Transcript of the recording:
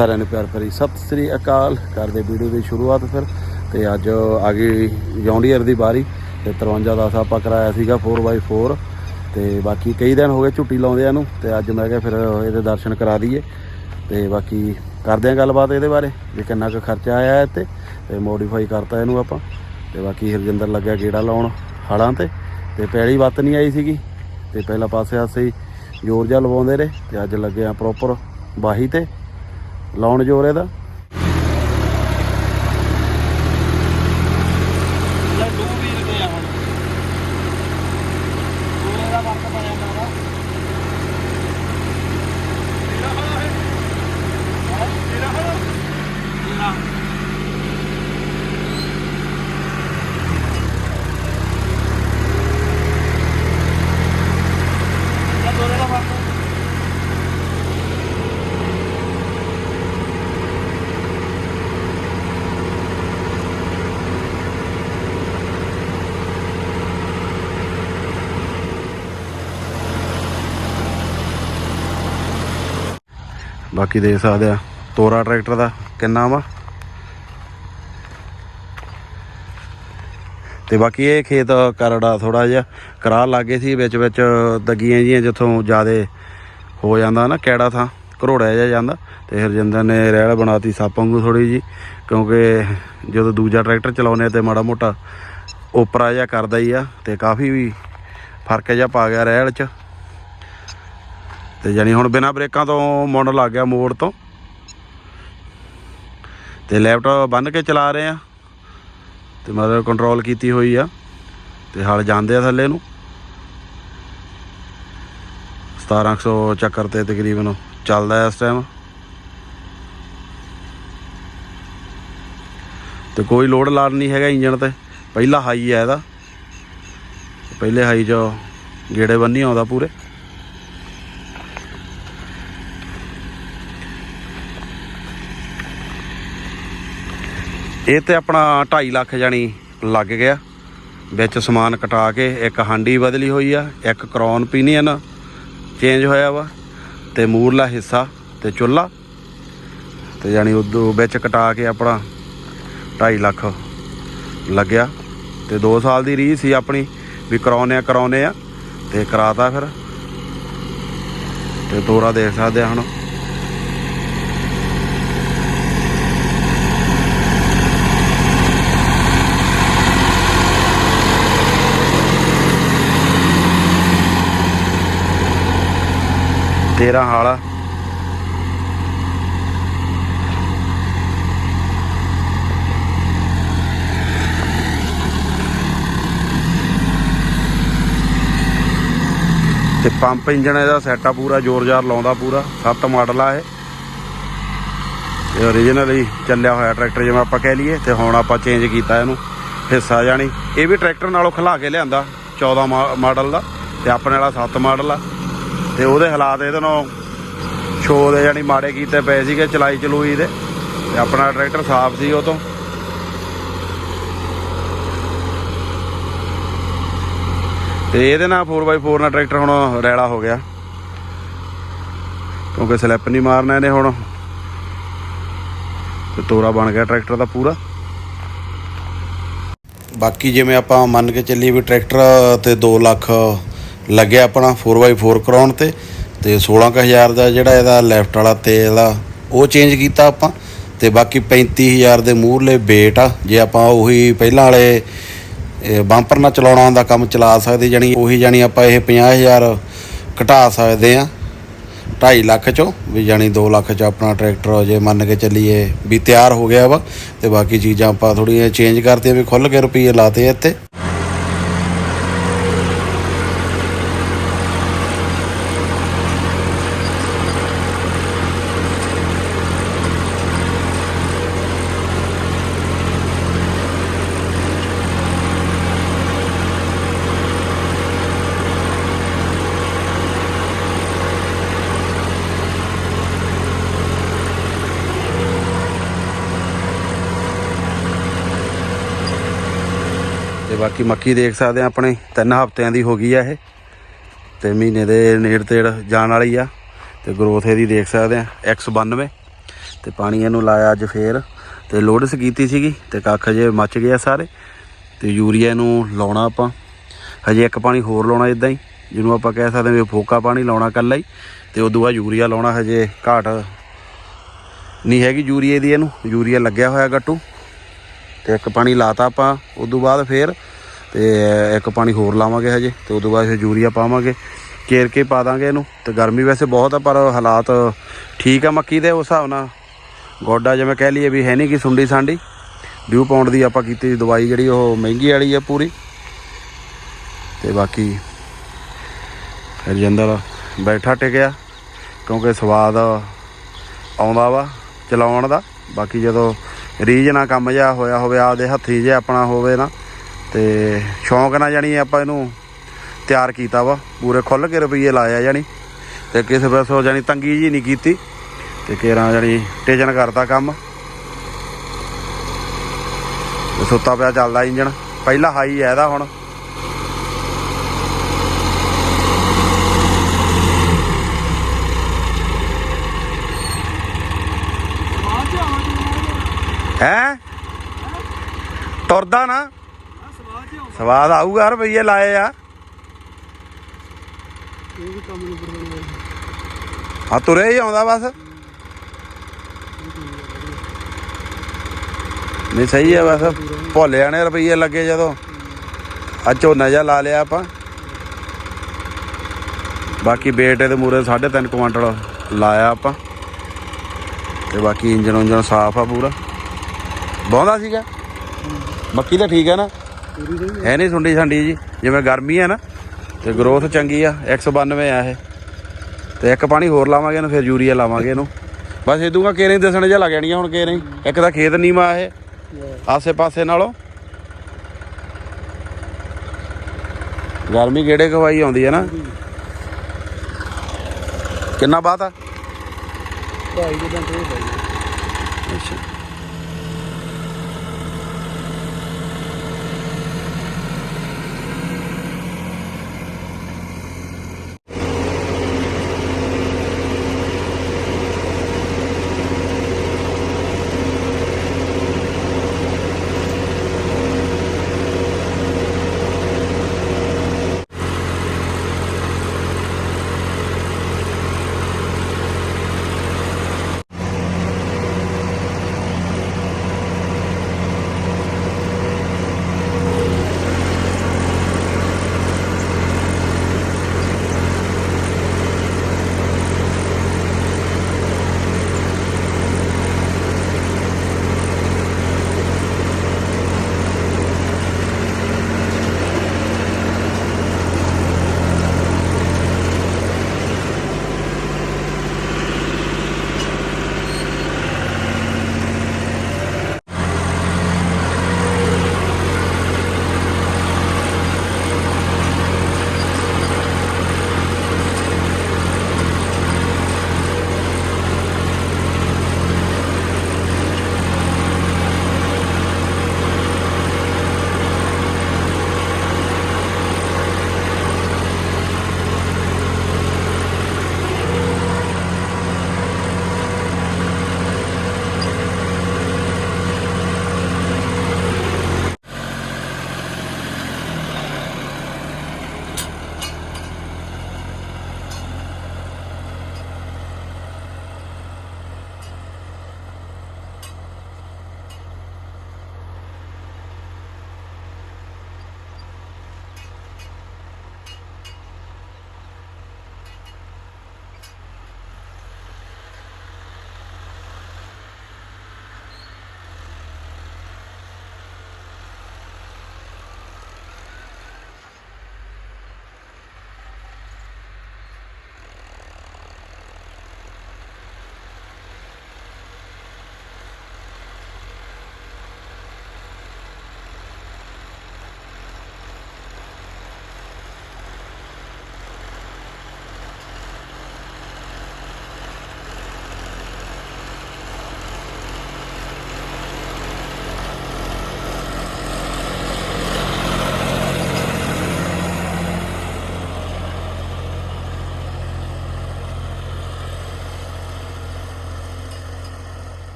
ਸਾਰਿਆਂ ਨੂੰ ਪਿਆਰ ਭਰੀ ਸਤਿ ਸ੍ਰੀ ਅਕਾਲ। ਕਰਦੇ ਵੀਡੀਓ ਦੀ ਸ਼ੁਰੂਆਤ ਫਿਰ ਤੇ ਅੱਜ ਆ ਗਈ ਜੌਂਡੀਅਰ ਦੀ ਬਾਰੀ ਤੇ 53 ਦਾ ਆਪਾਂ ਕਰਾਇਆ ਸੀਗਾ 4x4 ਤੇ ਬਾਕੀ ਕਈ ਦਿਨ ਹੋ ਗਏ ਝੁੱਟੀ ਲਾਉਂਦੇ ਲਾਉਂਦਿਆਂ ਨੂੰ ਤੇ ਅੱਜ ਮੈਂ ਕਿਹਾ ਫਿਰ ਇਹਦੇ ਦਰਸ਼ਨ ਕਰਾ ਦਈਏ ਤੇ ਬਾਕੀ ਕਰਦੇ ਆਂ ਗੱਲਬਾਤ ਇਹਦੇ ਬਾਰੇ ਵੀ ਕਿੰਨਾ ਕੁ ਖਰਚਾ ਆਇਆ ਹੈ ਤੇ ਤੇ ਮੋਡੀਫਾਈ ਕਰਤਾ ਇਹਨੂੰ ਆਪਾਂ ਤੇ ਬਾਕੀ ਹਰਜਿੰਦਰ ਲੱਗਿਆ ਗੇੜਾ ਲਾਉਣ ਹਲਾਂ ਤੇ ਤੇ ਪੈਲੀ ਵੱਤ ਨਹੀਂ ਆਈ ਸੀਗੀ ਤੇ ਪਹਿਲਾ ਪਾਸੇ ਆਸੇ ਹੀ ਜ਼ੋਰ ਜਿਹਾ ਲਵਾਉਂਦੇ ਰਹੇ ਤੇ ਅੱਜ ਲੱਗੇ ਆ ਪ੍ਰੋਪਰ ਬਾਹੀ ਤੇ ਲਾਉਣ ਜ਼ੋਰ ਇਹਦਾ ਲੱਡੂ ਵੀ ਰੁਪਏ ਹੁਣ ਪੂਰੇ ਦਾ ਵਕਤ ਪੈ ਜਾਂਦਾ ਵਾ ਤੇਰਾ ਹਲਾ ਹੈ ਤੇਰਾ ਹਲਾ ਤੇਰਾ ਇਹ ਦੋਰੇ ਦਾ ਵਕਤ ਬਾਕੀ ਦੇਖ ਸਕਦੇ ਆ। ਤੋਰਾ ਟਰੈਕਟਰ ਦਾ ਕਿੰਨਾ ਵਾ। ਤੇ ਬਾਕੀ ਇਹ ਖੇਤ ਕਰੜਾ ਥੋੜਾ ਜਿਹਾ ਕਰਾ ਲਾਗੇ ਸੀ, ਵਿੱਚ ਵਿੱਚ ਦਗੀਆਂ ਜੀਆਂ ਜਿੱਥੋਂ ਜਿਆਦੇ ਹੋ ਜਾਂਦਾ ਨਾ ਕਿਹੜਾ ਥਾਂ, ਘਰੋੜਿਆ ਜਿਹਾ ਜਾਂਦਾ। ਤੇ ਹਰਜਿੰਦਰ ਨੇ ਰੈਲ ਬਣਾਤੀ ਸੱਪ ਵਾਂਗੂ ਥੋੜੀ ਜੀ ਕਿਉਂਕਿ ਜਦੋਂ ਦੂਜਾ ਟਰੈਕਟਰ ਚਲਾਉਨੇ ਤੇ ਮਾੜਾ ਮੋਟਾ ਓਪਰਾ ਜਿਹਾ ਕਰਦਾ ਹੀ ਆ, ਤੇ ਕਾਫੀ ਵੀ ਫ਼ਰਕ ਜਿਹਾ ਪਾ ਗਿਆ ਰੈਲ 'ਚ। ਤੇ ਜਾਨੀ ਹੁਣ ਬਿਨਾ ਬ੍ਰੇਕਾਂ ਤੋਂ ਮੁੰਡ ਲੱਗ ਗਿਆ ਮੋੜ ਤੋਂ। ਤੇ ਲੈਪਟਾਪ ਬੰਨ ਕੇ ਚਲਾ ਰਹੇ ਆ। ਤੇ ਮਤਲਬ ਕੰਟਰੋਲ ਕੀਤੀ ਹੋਈ ਆ। ਤੇ ਹਾਲ ਜਾਂਦੇ ਆ ਥੱਲੇ ਨੂੰ। 1700 ਚੱਕਰ ਤੇ ਤਕਰੀਬਨ ਚੱਲਦਾ ਇਸ ਟਾਈਮ ਤੇ ਕੋਈ ਲੋਡ ਲਾਡ ਨਹੀਂ ਹੈਗਾ ਇੰਜਨ ਤੇ। ਪਹਿਲਾ ਹਾਈ ਹੈ ਇਹਦਾ। ਪਹਿਲੇ ਹਾਈ 'ਚ ਗੇੜੇ ਬੰਨੀ ਆਉਂਦਾ ਪੂਰੇ। ਇਹ ਤੇ ਆਪਣਾ 2.5 ਲੱਖ ਜਾਨੀ ਲੱਗ ਗਿਆ। ਵਿੱਚ ਸਮਾਨ ਕਟਾ ਕੇ ਇੱਕ ਹਾਂਡੀ ਬਦਲੀ ਹੋਈ ਆ, ਇੱਕ ਕ੍ਰੌਨ ਪੀਨੀਅਨ ਚੇਂਜ ਹੋਇਆ ਵਾ ਤੇ ਮੂਰਲਾ ਹਿੱਸਾ ਤੇ ਚੁੱਲਾ ਤੇ ਜਾਨੀ ਉਦੋਂ ਵਿੱਚ ਕਟਾ ਕੇ ਆਪਣਾ 2.5 ਲੱਖ ਲੱਗਿਆ ਤੇ 2 ਸਾਲ ਦੀ ਰੀ ਸੀ ਆਪਣੀ ਵੀ ਕਰਾਉਨੇ ਆ ਕਰਾਉਨੇ ਆ ਤੇ ਕਰਾਤਾ ਫਿਰ। ਤੇ ਤੋਰਾ ਦੇਖ ਸਕਦੇ ਆ ਹੁਣ। ਤੇਰਾ ਹਾਲ ਆ। ਤੇ ਪੰਪ ਇੰਜਣ ਇਹਦਾ ਸੈਟ ਆ ਪੂਰਾ, ਜ਼ੋਰ-ਜ਼ਾਰ ਲਾਉਂਦਾ ਪੂਰਾ। ਸੱਤ ਮਾਡਲ ਆ ਇਹ। ਇਹ origignal ਹੀ ਚੱਲਿਆ ਹੋਇਆ ਟਰੈਕਟਰ ਜਿਵੇਂ ਆਪਾਂ ਕਹਿ ਲਈਏ, ਤੇ ਹੁਣ ਆਪਾਂ ਚੇਂਜ ਕੀਤਾ ਇਹਨੂੰ। ਹਿੱਸਾ ਜਾਣੀ, ਇਹ ਵੀ ਟਰੈਕਟਰ ਨਾਲੋਂ ਖਲਾ ਕੇ ਲਿਆਂਦਾ 14 ਮਾ- ਮਾਡਲ ਦਾ, ਤੇ ਆਪਣੇ ਵਾਲਾ 7 ਮਾਡਲ ਆ। ਤੇ ਉਹਦੇ ਹਾਲਾਤ ਇਹਦੇ ਨਾਲ ਸ਼ੋ ਦੇ ਜਾਨੀ ਮਾੜੇ ਕੀਤੇ ਪਏ ਸੀਗੇ, ਚਲਾਈ ਚਲੂਈ ਦੇ। ਤੇ ਆਪਣਾ ਟਰੈਕਟਰ ਸਾਫ਼ ਸੀ ਉਹ ਤੋਂ। ਤੇ ਇਹਦੇ ਨਾਲ 4x4 ਨਾਲ ਟਰੈਕਟਰ ਹੁਣ ਰੈਲਾ ਹੋ ਗਿਆ। ਕਿਉਂਕਿ ਸਲਿੱਪ ਨਹੀਂ ਮਾਰਨਾ ਇਹਨੇ ਹੁਣ। ਤੇ ਤੋਰਾ ਬਣ ਗਿਆ ਟਰੈਕਟਰ ਦਾ ਪੂਰਾ। ਬਾਕੀ ਜਿਵੇਂ ਆਪਾਂ ਮੰਨ ਕੇ ਚੱਲੀ ਵੀ ਟਰੈਕਟਰ ਤੇ 2 ਲੱਖ ਲੱਗਿਆ ਆਪਣਾ 4x4 ਕਰਾਉਣ ਤੇ ਤੇ 16000 ਦਾ ਜਿਹੜਾ ਇਹਦਾ ਲੈਫਟ ਵਾਲਾ ਤੇਲ ਆ, ਉਹ ਚੇਂਜ ਕੀਤਾ ਆਪਾਂ, ਤੇ ਬਾਕੀ 35000 ਦੇ ਮੂਹਰਲੇ ਵੇਟ ਆ, ਜੇ ਆਪਾਂ ਉਹੀ ਪਹਿਲਾਂ ਵਾਲੇ ਬੰਪਰ ਨਾਲ ਚਲਾਉਣਾ ਦਾ ਕੰਮ ਚਲਾ ਸਕਦੇ ਜਾਨੀ ਉਹੀ ਜਾਨੀ ਆਪਾਂ ਇਹ 50000 ਘਟਾ ਸਕਦੇ ਆ 2.5 ਲੱਖ ਚੋਂ, ਵੀ ਜਾਨੀ 2 ਲੱਖ ਚ ਆਪਣਾ ਟਰੈਕਟਰ ਜੇ ਮੰਨ ਕੇ ਚੱਲੀਏ ਵੀ ਤਿਆਰ ਹੋ ਗਿਆ ਵਾ, ਤੇ ਬਾਕੀ ਚੀਜ਼ਾਂ ਆਪਾਂ ਥੋੜੀਆਂ ਚੇਂਜ ਕਰਤੀਆਂ, ਵੀ ਖੁੱਲ ਕੇ ਰੁਪਏ ਲਾਤੇ ਇੱਥੇ। ਬਾਕੀ ਮੱਕੀ ਦੇਖ ਸਕਦੇ ਆ ਆਪਣੇ, ਤਿੰਨ ਹਫ਼ਤਿਆਂ ਦੀ ਹੋ ਗਈ ਆ ਇਹ, ਤੇ ਮਹੀਨੇ ਦੇ ਨੇੜ ਤੇੜ ਜਾਣ ਵਾਲੀ ਆ, ਤੇ ਗਰੋਥ ਇਹਦੀ ਦੇਖ ਸਕਦੇ ਆ 192 ਤੇ ਪਾਣੀ ਇਹਨੂੰ ਲਾਇਆ ਅੱਜ ਫੇਰ, ਤੇ ਲੋਡਸ ਕੀਤੀ ਸੀਗੀ, ਤੇ ਕੱਖ ਜੇ ਮੱਚ ਗਿਆ ਸਾਰੇ, ਤੇ ਯੂਰੀਆ ਨੂੰ ਲਾਉਣਾ ਆਪਾਂ, ਹਜੇ ਇੱਕ ਪਾਣੀ ਹੋਰ ਲਾਉਣਾ ਇਦਾਂ ਹੀ, ਜਿਹਨੂੰ ਆਪਾਂ ਕਹਿ ਸਕਦੇ ਹਾਂ ਵੀ ਫੋਕਾ ਪਾਣੀ ਲਾਉਣਾ ਕੱਲਾ ਹੀ, ਤੇ ਉਦੋਂ ਬਾਅਦ ਯੂਰੀਆ ਲਾਉਣਾ ਹਜੇ ਘਾਟ ਨਹੀਂ ਹੈਗੀ ਯੂਰੀਏ ਦੀ ਇਹਨੂੰ, ਯੂਰੀਆ ਲੱਗਿਆ ਹੋਇਆ ਗੱਟੂ ਤੇ ਇੱਕ ਪਾਣੀ ਲਾਤਾ ਆਪਾਂ, ਉਦੋਂ ਬਾਅਦ ਫੇਰ ਤੇ ਇੱਕ ਪਾਣੀ ਹੋਰ ਲਾਵਾਂਗੇ ਹਜੇ ਤੇ ਉਦੋਂ ਬਾਅਦ ਫਿਰ ਯੂਰੀਆ ਪਾਵਾਂਗੇ, ਕੇਰ ਕੇ ਪਾ ਦਾਂਗੇ ਇਹਨੂੰ ਤੇ ਗਰਮੀ ਵੈਸੇ ਬਹੁਤ ਆ, ਪਰ ਹਾਲਾਤ ਠੀਕ ਆ ਮੱਕੀ ਦੇ ਉਸ ਹਿਸਾਬ ਨਾਲ। ਗੋਡਾ ਜਿਵੇਂ ਕਹਿ ਲਈਏ ਵੀ ਹੈ ਨਹੀਂ ਕਿ ਸੁੰਡੀ ਸਾਂਡੀ। ਵਿਊ ਪਾਉਂਡ ਦੀ ਆਪਾਂ ਕੀਤੀ ਦਵਾਈ ਜਿਹੜੀ ਉਹ ਮਹਿੰਗੀ ਵਾਲੀ ਆ ਪੂਰੀ। ਤੇ ਬਾਕੀ ਰਜਿੰਦਰ ਬੈਠਾ ਟਿਕਿਆ, ਕਿਉਂਕਿ ਸਵਾਦ ਆਉਂਦਾ ਵਾ ਚਲਾਉਣ ਦਾ। ਬਾਕੀ ਜਦੋਂ ਰੀਝ ਨਾਲ ਕੰਮ ਜਿਹਾ ਹੋਇਆ ਹੋਵੇ, ਆਪਦੇ ਹੱਥੀ ਜੇ ਆਪਣਾ ਹੋਵੇ ਨਾ ਤੇ ਸ਼ੌਂਕ ਨਾਲ ਜਾਣੀ ਆਪਾਂ ਇਹਨੂੰ ਤਿਆਰ ਕੀਤਾ ਵਾ। ਪੂਰੇ ਖੁੱਲ ਕੇ ਰੁਪਈਏ ਲਾਇਆ ਜਾਣੀ। ਤੇ ਕਿਸੇ ਪਾਸੋਂ ਜਾਣੀ ਤੰਗੀ ਜੀ ਨਹੀਂ ਕੀਤੀ। ਤੇ ਕੇਰਾਂ ਜਾਣੀ ਟੇਜਨ ਕਰਤਾ ਕੰਮ। ਸੁੱਤਾ ਪਿਆ ਚੱਲਦਾ ਇੰਜਣ। ਪਹਿਲਾ ਹਾਈ ਹੈ ਇਹਦਾ ਹੁਣ। ਸਵਾਦ ਹੈ? ਤੁਰਦਾ ਨਾ। ਸਵਾਦ ਆਊਗਾ ਰੁਪਈਏ ਲਾਏ ਆ। ਇਹ ਵੀ ਕੰਮ ਨੂੰ ਬੜਾਉਣਾ ਆ ਤੁਰੇ ਹੀ ਆਉਂਦਾ ਬਸ। ਨਹੀਂ ਸਹੀ ਹੈ ਬਸ। ਭੋਲਿਆਂ ਨੇ ਰੁਪਈਏ ਲੱਗੇ ਜਦੋਂ। ਆ ਝੋਨਾ ਜਿਹਾ ਲਾ ਲਿਆ ਆਪਾਂ। ਬਾਕੀ ਬੇਟੇ ਦੇ ਮੂਰੇ 3.5 ਕੁਆਂਟਲ ਲਾਇਆ ਆਪਾਂ। ਤੇ ਬਾਕੀ ਇੰਜਨ ਉਂਜਨ ਸਾਫ਼ ਆ ਪੂਰਾ। ਬਹੁੰਦਾ ਸੀਗਾ। ਮੱਕੀ ਤਾਂ ਠੀਕ ਹੈ ਨਾ? ਹੈ ਨਹੀਂ ਸੁੰਡੀ ਸੰਡੀ ਜੀ। ਜਿਵੇਂ ਗਰਮੀ ਹੈ ਨਾ ਤੇ ਗਰੋਥ ਚੰਗੀ ਆ 192 ਆ ਇਹ। ਤੇ ਇੱਕ ਪਾਣੀ ਹੋਰ ਲਾਵਾਂਗੇ ਇਹਨੂੰ ਫਿਰ ਯੂਰੀਆ ਲਾਵਾਂਗੇ ਇਹਨੂੰ। ਬਸ ਇਦੂਗਾ ਕੇਰੇ ਦੱਸਣ ਜਿਹਾ ਲੱਗ ਜਾਣੀਆਂ ਹੁਣ ਕੇਰੇ ਇੱਕ ਤਾਂ ਖੇਤ ਨੀਵਾ ਇਹ ਆਸੇ ਪਾਸੇ ਨਾਲੋਂ। ਗਰਮੀ ਕਿਹੜੇ ਕਵਾਈ ਆਉਂਦੀ ਹੈ ਨਾ। ਕਿੰਨਾ ਬਾਤ ਆ? ਭਾਈ ਦੇ ਦੰਦ ਇਹ ਭਾਈ ਅੱਛਾ।